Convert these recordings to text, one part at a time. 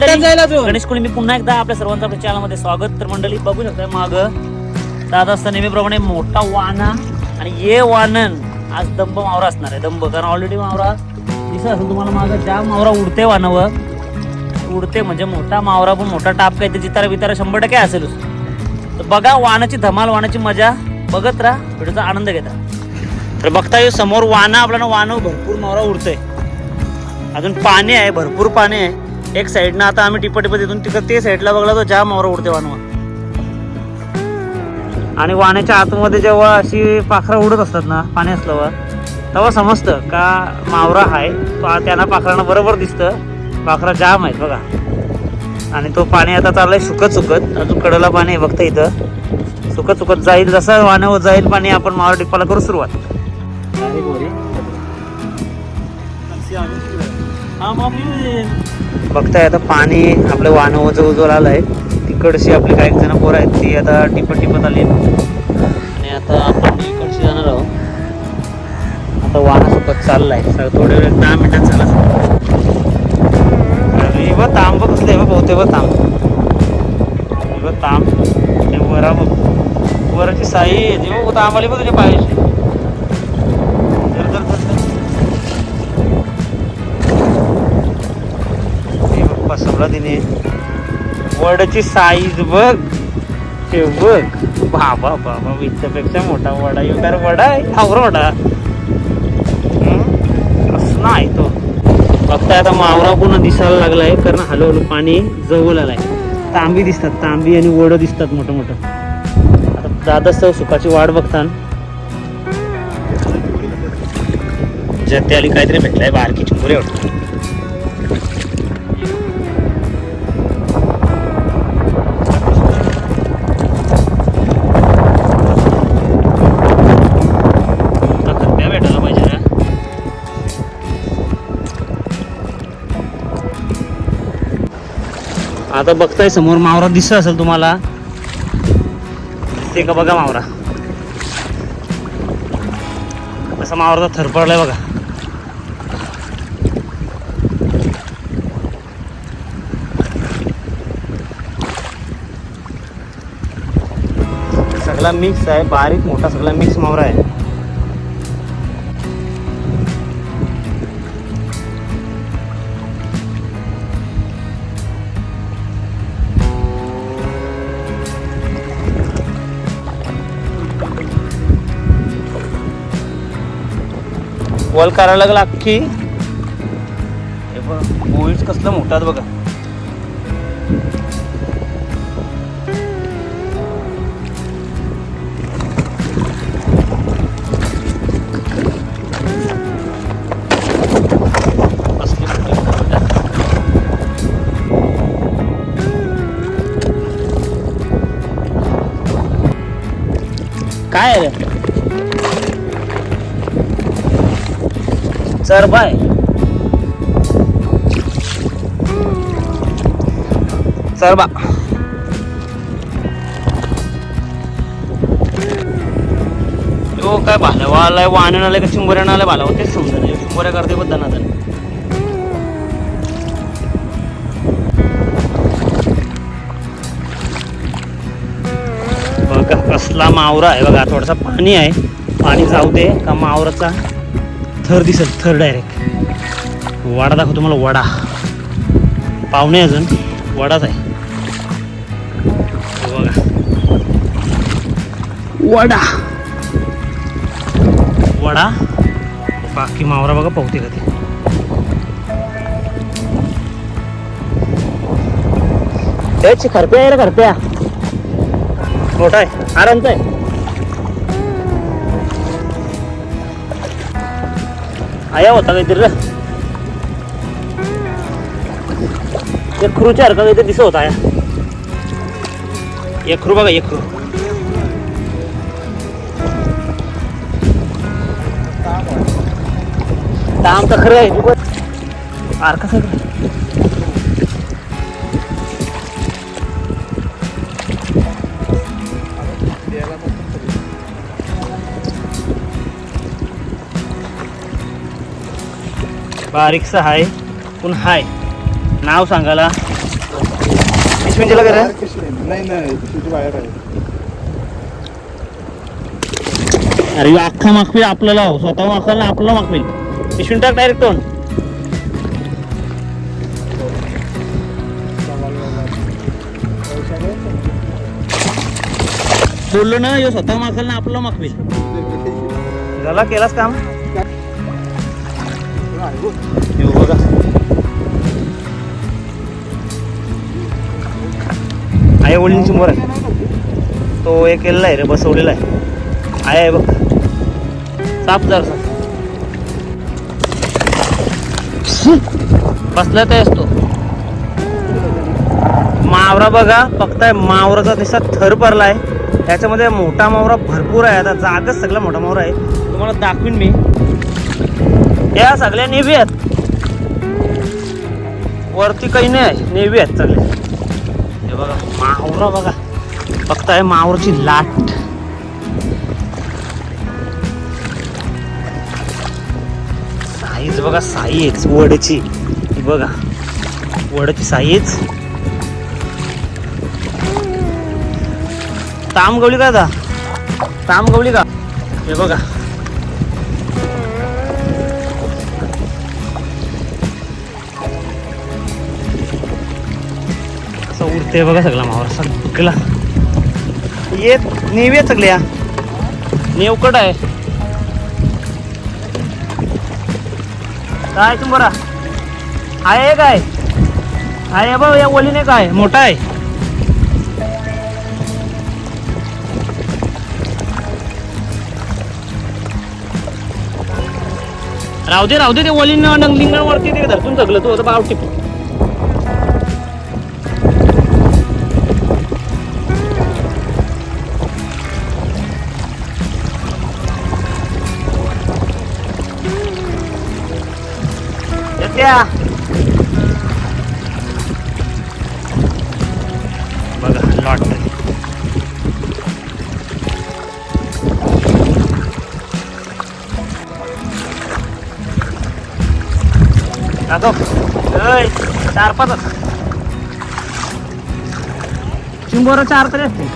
मंडळी. गणेश कोळी मी पुन्हा एकदा आपल्या सर्वांचं आपल्या चॅनलमध्ये स्वागत. तर मंडळी बघू शकताय माग. जात असता नेहमीप्रमाणे मोठा वाना आणि ये वानन. आज दंब मावरा असणार आहे दंब कारण ऑलरेडी मावरा दिसत असेल तुम्हाला मागं ज्या मावरा उडते वानावर उडते म्हणजे मोठा मावरा पण मोठा टाप काय ते चितारा बितारा शंभर टक्के असेलच. तर बघा वानाची धमाल वानाची मजा. बघत राहा व्हिडिओचा आनंद घेता तर बघता येईल समोर वाना आपल्याला वानं भरपूर मावरा उडतंय. अजून पाणी आहे भरपूर पाणी आहे. एक साईडनं आता आम्ही टिपा टिपा तिथून तिकडे ते साईडला बघला तो जाम मावरा उडते वानवा. आणि वाण्याच्या आतमध्ये जेव्हा अशी पाखरं उडत असतात ना पाणी असल्यावर तेव्हा समजतं का मावरा आहे तो त्यांना पाखरांना बरोबर दिसतं. पाखरा जाम आहेत बघा. आणि तो पाणी आता चाललंय सुकत सुकत अजून कडला पाणी आहे बघता इथं. सुकत सुकत जाईल जसं वाण्यावर जाईल पाणी आपण मावरा टिप्पाला करू सुरुवात. बघताय आता पाणी आपलं वाहन उजव आलं आलंय तिकडशी आपली काही जण पोरं आहेत ती आता टिपत टिपत आली. आणि आता आपण इकडशी जाणार आहोत. आता वाहन चाललं चाललाय. सर थोड्या वेळ दहा मिनिटात झाला. व तांब कसले बघ बहुते व तांब. हे तांब. ते वरा बघ. वराची साई आहे ती बघ तांब बघ तुझ्या पाहिजे ठेवला तिने. वडाची साईज बघ. हे बघ. बाबा बाबा इथल्यापेक्षा मोठा वडा येऊ वडा आहे. वडा. हम्म, असं नाही तो. फक्त आता मावरा पुन्हा दिसायला लागलाय. कारण हळूहळू पाणी जवळ आलाय. तांबी दिसतात. तांबी आणि वड दिसतात मोठं मोठं. आता दादाच सुखाची वाट बघतान. जत्ते आली काहीतरी भेटलाय. बारकी चिंबुरे वाटतं आता बघताय समोर मावरा दिसत असेल तुम्हाला. ते का बघा मावरा? असा मावराचा थर पडलाय बघा. सगळा मिक्स आहे बारीक मोठा सगळा मिक्स मावरा आहे. वल करायला लागला अख्खी. बघ बोईच कसलं मोठात बघा. मोठी मोठात. काय सर बाय. सर बा. तो काय भालावा आलाय? वाहन आलाय का चिंबोऱ्यानं आलाय भालावा तेच समजा नाही. चिंबोऱ्या करते बद्दल ना बघा कसला मावरा आहे बघा. थोडासा पाणी आहे. पाणी जाऊ दे का मावराचा? थर दिसत थर डायरेक्ट वडा दाखव तुम्हाला वडा. पाहुणे अजून वडाच आहे. बघा. वडा. वडा. बाकी मावरा बघा पावते का ते खरप्या आहे रे खरप्या. मोठा आहे आरामचा आहे. आया होता काहीतरी रे एक क्रूच्या हरका काहीतरी दिसत होता आया एक क्रू बघा एक क्रू दाम तर खरं आहे पण आर कसं आहे? बारीकसा हाय. पण हाय? नाव सांगायला. पिशवींच्या घरी नाही नाही बाहेर आहे. अरे अख्खा मागवी आपल्याला हो. स्वतः मागला आपल्याला मागवी पिशवीन टाक डायरेक्ट टोन बोललो ना ह्यो स्वतः मागल ना आपल्याला मागवी झाला केलास काम? बघा. आहे ओळींची मोर आहे. तो एक केलेला आहे रे बसवलेला आहे. आहे बघ. साप जर बसला ते. असतो मावरा बघा फक्त मावराचा निसा थर भरलाय त्याच्यामध्ये मोठा मावरा भरपूर आहे. आता जागच सगळा मोठा मावरा आहे. तुम्हाला दाखवीन मी. या सगळ्या नेव्ही आहेत. वरती काही नाही नेव्ही आहेत सगळे. हे बघा मावरा बघा. फक्त आहे मावरची लाट. साईज बघा साईज वडची. बघा वडची साईज. ताम गवली का दा? ताम गवली का? हे बघा. उरते बघा सगळा मावर सगळा. येत नेव येत सगळ्या नेवकट आहे. काय तुम बरा आहे काय? आहे बा या ओलीने काय? मोठा आहे. राहू दे राहू दे ते ओलीन लिंगण वरती ते धरतून सगळं तू आता बाव टिप. बघा लॉटरी दाखव ओय, चार पाच चिंबोर चार तरी असते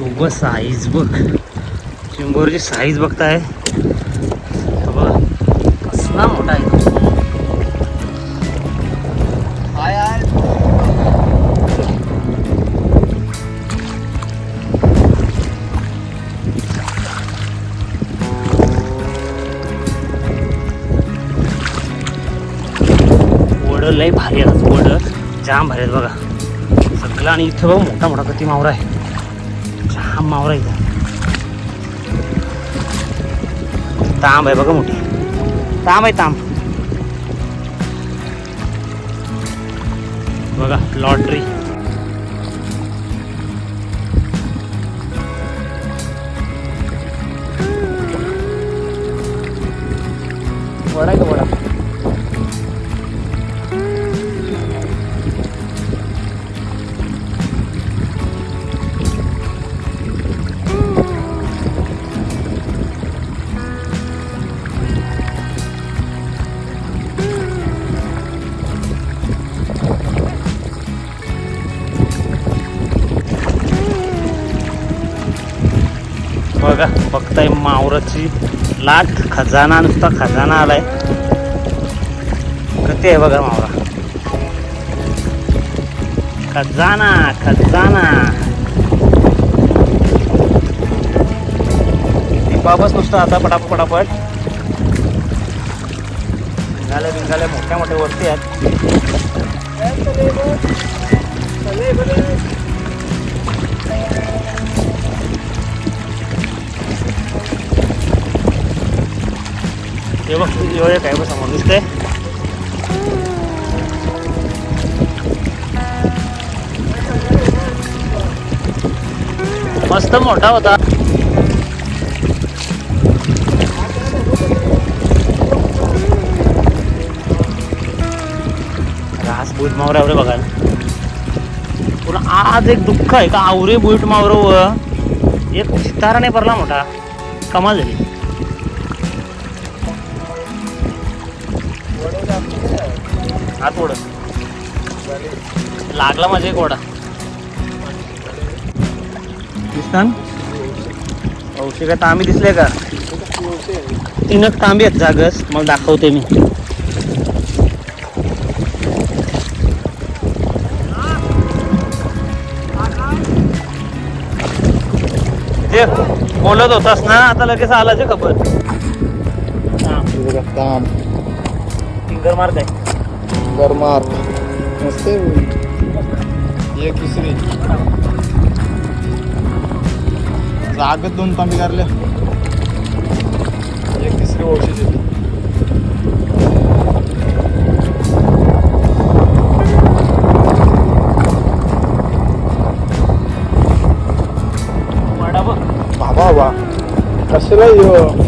उभं साईज बघ चिंबोरची साईज बघताय. बघा कसला मोठा आहे. तो. लय भारी आहेत. वड जाम भारी आहेत बघा. सगळं आणि इथं बघ मोठा मोठा कती मावरा आहे. जाम मावरा इथं. तांब आहे बघा मोठी. तांब आहे तांब. बघा लॉटरी. वडा आहे का वडा? बघताय मावराची लाट खजाना नुसता खजाना आलाय. कधी आहे बघा मावरा. खजाना खजाना. बाबस नुसतं आता पटापट पटापट. बिंगाले बिंगाले मोठ्या मोठ्या वरती आहेत. हे बघ ह्यो एक आहे बघ समोर दिसतंय. मस्त मोठा होता. घास बुट मावरा बघा बघायला. आज एक दुःख आहे का? आवरे बुईट मावरव व एक सितारा नाही पडला मोठा. कमाल झाली. हात ओढ लागला माझा एक ओढा दिसतान औषध काय तांबी दिसले का? तीनच तांबी आहेत जागस मला दाखवते मी. जे बोलत होतास ना आता लगेच आला जे खबर. फिंगर मार आहे भाई. एक दुसरी. जागत दोन तांबी काढल्या एक तिसरी ओळशी दिली बाबा बा कशाला यो?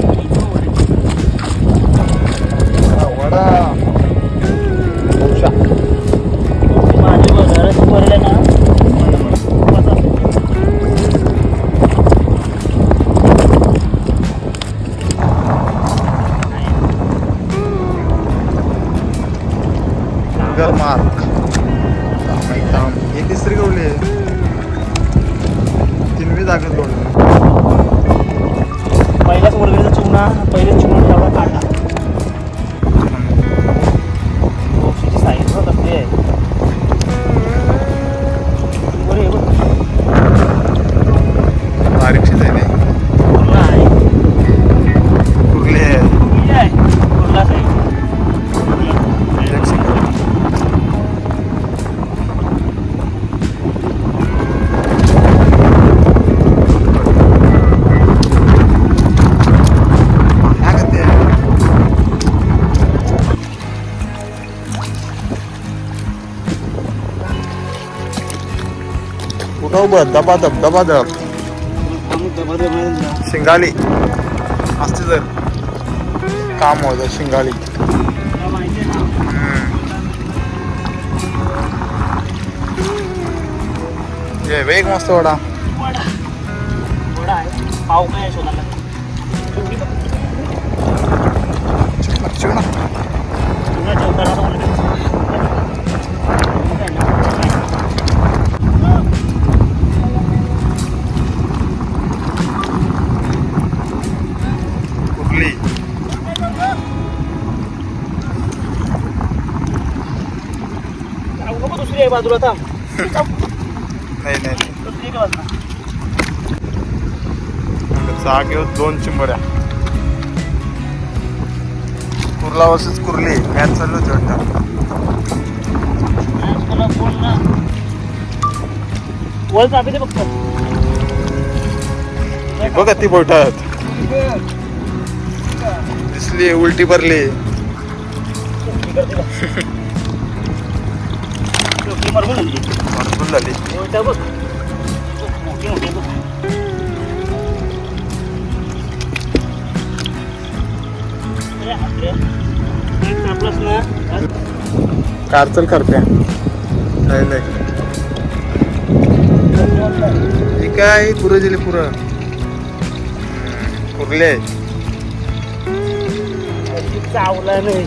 कुठं उभं? दबा दबादब दबा शिंगाली. असते जर काम होतं शिंगाली. ये वेग मस्त वडा. वडा पाव काय आहे शोधायला बाजूला थांब. नाही नाही. जागेवर दोन चिंबऱ्या. कुर्ला वर्सेस कुर्ली मॅच चालू होती वाटतं. चाबी दे फक्त. बघा ती बोटात. दिसली उलटी भरली. टोपली मारून भरपूर झाली बोलता बघ मोठी मोठी बघ. कारचल नाही नाही ही काय पुरं दिले पुरं कुर्ले चावला नाही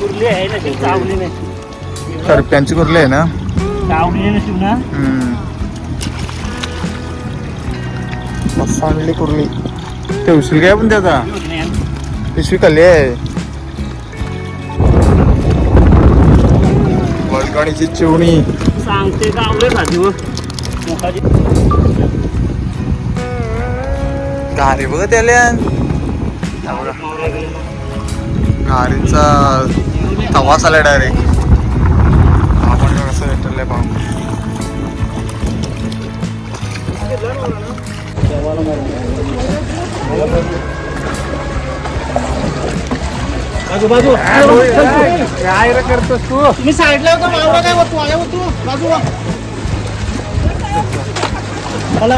कुरले आहे ना चावली नाही करप्यांची कुर्ले आहे ना? आणली कुर्ली. ठेवशील काय पण त्याचा. पिशवी खाल्ली आहे. वळकणीची चिवणी. सांगते घारी बघ त्याला घारीचा तवास आला डायरेक्ट बाजू बाजू. काय रे करतोस तू? तुम्ही साईडला होता मावळा काय होतो आल्या होतो? बाजूला. चला.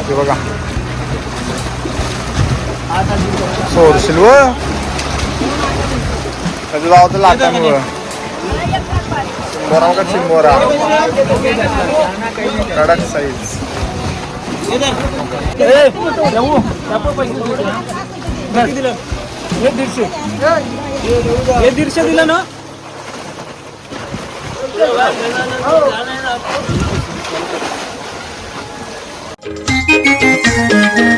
हे बघा. सोडशील व त्याचं तर लाटांवर चिंबोरा का चिंबोरा कडक साईज हे दीडशे दिलं ना? Thank you.